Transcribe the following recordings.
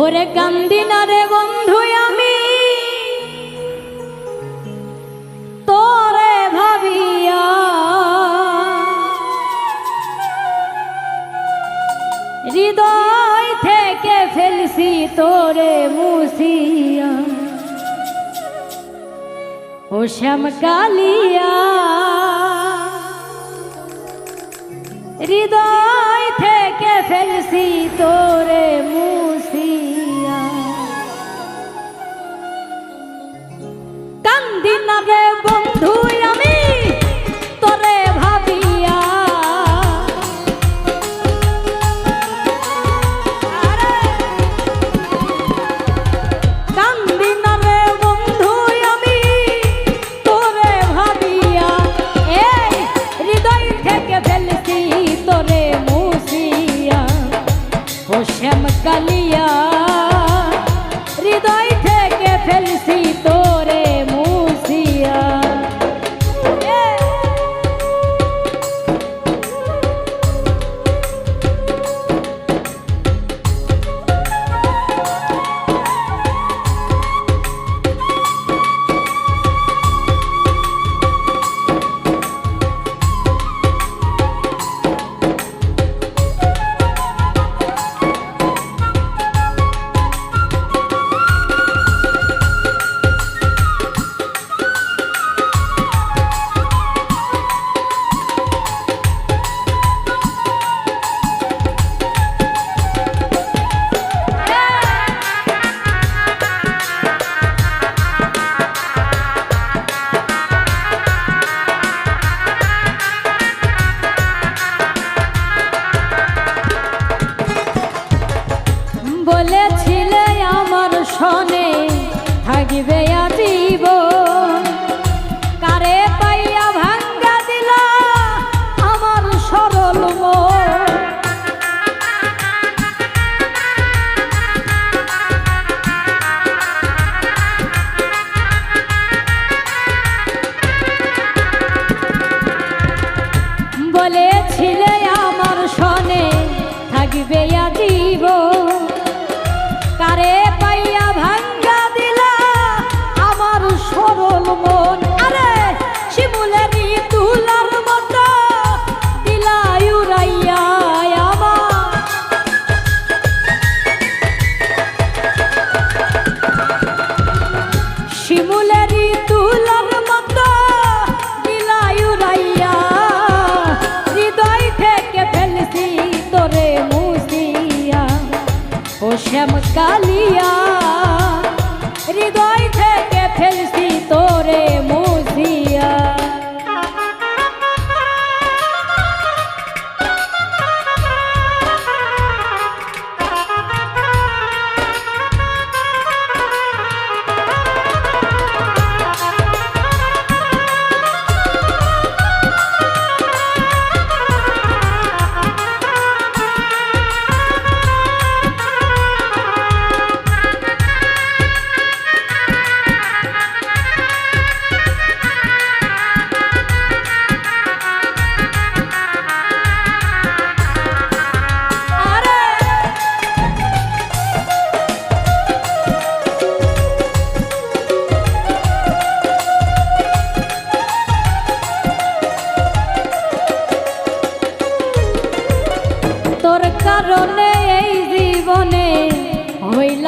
ওরে কান্দি না রে বন্ধু আমি। তোরে ভাবিয়া হৃদয় থেকে ফেলছি তোরে মুসিয়া ও শ্যাম কালিয়া, হৃদয় থেকে ফেলছি তোরে মুসিয়া দিয়া বলেছিলে আমার সনে থাকিবে আজি শ্যাম কালিয়া হৃদয়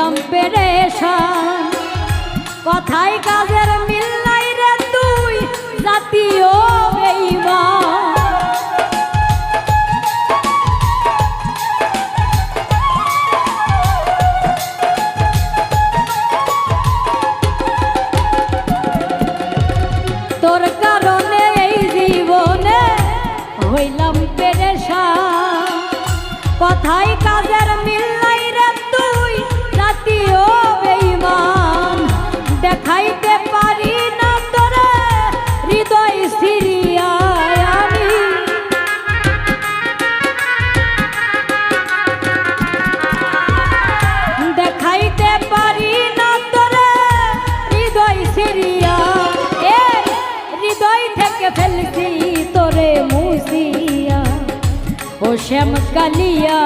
ছিলাম পেরেশান কথাই কাজের শ্যাম কালিয়া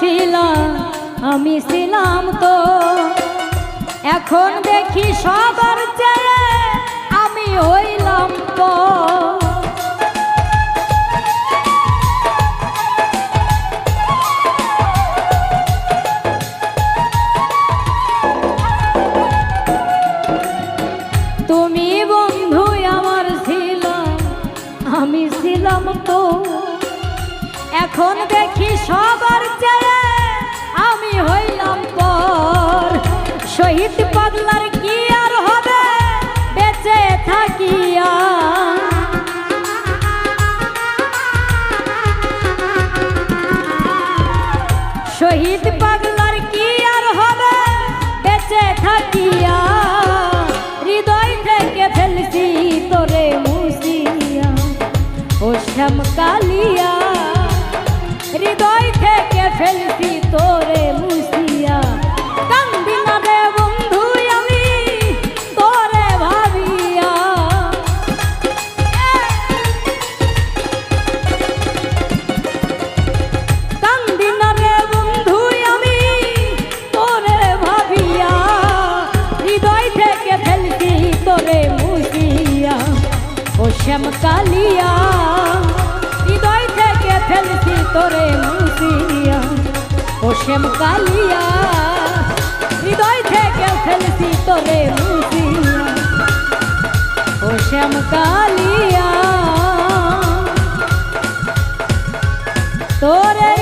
ছিলাম, আমি ছিলাম তো। এখন দেখি সবার চেয়ে আমি হইলাম তো। তুমি বন্ধু আমার ছিল আমি ছিলাম তো। এখন দেখি সবার চেয়ে শহীদ পাগলার কি আর হবে? বেঁচে থাকিয়া। শহীদ পাগলার কি আর হবে? বেঁচে থাকিয়া। হৃদয় থেকে ফেলছি তোরে মুসিয়া ও শ্যাম কালিয়া, হৃদয় থেকে ফেলছি তোরে মুসিয়া ও শ্যাম কালিয়া, হৃদয় থেকে ফেলছি তোরে মুসিয়া ও শ্যাম কালিয়া, হৃদয় থেকে ফেলছি তোরে মুসিয়া ও শ্যাম কালিয়া, তোরে